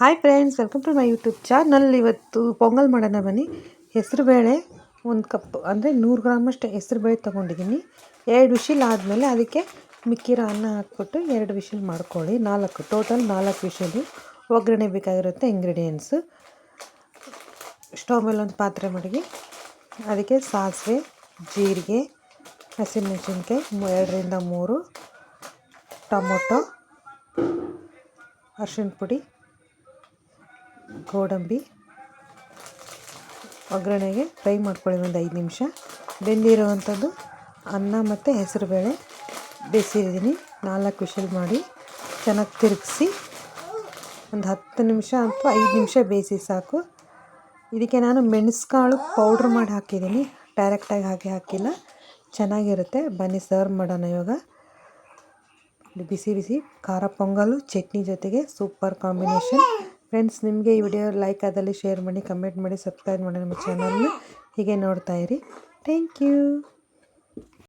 Hi friends welcome to my YouTube channel ಇವತ್ತು ಪೊಂಗಲ್ ಮಾಡೋಣ ಬನ್ನಿ. ಹೆಸರುಬೇಳೆ ಒಂದು ಕಪ್ ಅಂದರೆ ನೂರು ಗ್ರಾಮಷ್ಟು ಹೆಸರುಬೇಳೆ ತೊಗೊಂಡಿದ್ದೀನಿ. ಎರಡು ವಿಷಿಲ್ ಆದಮೇಲೆ ಅದಕ್ಕೆ ಮಿಕ್ಕಿರೋ ಅನ್ನ ಹಾಕ್ಬಿಟ್ಟು ಎರಡು ವಿಷಿಲ್ ಮಾಡ್ಕೊಳ್ಳಿ. ನಾಲ್ಕು ಟೋಟಲ್ ನಾಲ್ಕು ವಿಶಿಲು ಒಗ್ಗರಣೆ ಬೇಕಾಗಿರುತ್ತೆ ಇಂಗ್ರೀಡಿಯೆಂಟ್ಸು ಸ್ಟವ್ ಮೇಲೆ ಒಂದು ಪಾತ್ರೆ ಮಡಗಿ, ಅದಕ್ಕೆ ಸಾಸಿವೆ, ಜೀರಿಗೆ, ಹಸಿಮೆಣಸಿನ್ಕಾಯಿ ಎರಡರಿಂದ ಮೂರು, ಟೊಮೊಟೊ ಅರ್ಶಿನ ಪುಡಿ ಗೋಡಂಬಿ ಒಗ್ಗರಣೆಗೆ ಫ್ರೈ ಮಾಡ್ಕೊಳ್ಳಿ ಒಂದು ಐದು ನಿಮಿಷ. ಬೆಂದಿರುವಂಥದ್ದು ಅನ್ನ ಮತ್ತು ಹೆಸರುಬೇಳೆ. ಬೇಯಿಸಿದ್ದೀನಿ. ನಾಲ್ಕು ವಿಷಲ್ ಮಾಡಿ ಚೆನ್ನಾಗಿ ತಿರುಗಿಸಿ ಒಂದು ಹತ್ತು ನಿಮಿಷ ಅಥವಾ ಐದು ನಿಮಿಷ ಬೇಯಿಸಿ ಸಾಕು. ಇದಕ್ಕೆ ನಾನು ಮೆಣಸುಕಾಳು ಪೌಡ್ರ್ ಮಾಡಿ ಹಾಕಿದ್ದೀನಿ. ಡೈರೆಕ್ಟಾಗಿ ಹಾಕಿ ಹಾಕಿಲ್ಲ. ಚೆನ್ನಾಗಿರುತ್ತೆ. ಬನ್ನಿ ಸರ್ವ್ ಮಾಡೋಣ ಇವಾಗ. ಬಿಸಿ ಬಿಸಿ ಖಾರ, ಪೊಂಗಲು, ಚಟ್ನಿ ಜೊತೆಗೆ ಸೂಪರ್ ಕಾಂಬಿನೇಷನ್. ಫ್ರೆಂಡ್ಸ್ ನಿಮಗೆ ಈ ವಿಡಿಯೋ ಲೈಕ್ ಆದಲ್ಲಿ ಶೇರ್ ಮಾಡಿ ಕಮೆಂಟ್ ಮಾಡಿ ಸಬ್ಸ್ಕ್ರೈಬ್ ಮಾಡಿ ನಮ್ಮ ಚಾನಲ್ನ ಹೀಗೆ ನೋಡ್ತಾ ಇರಿ. Thank you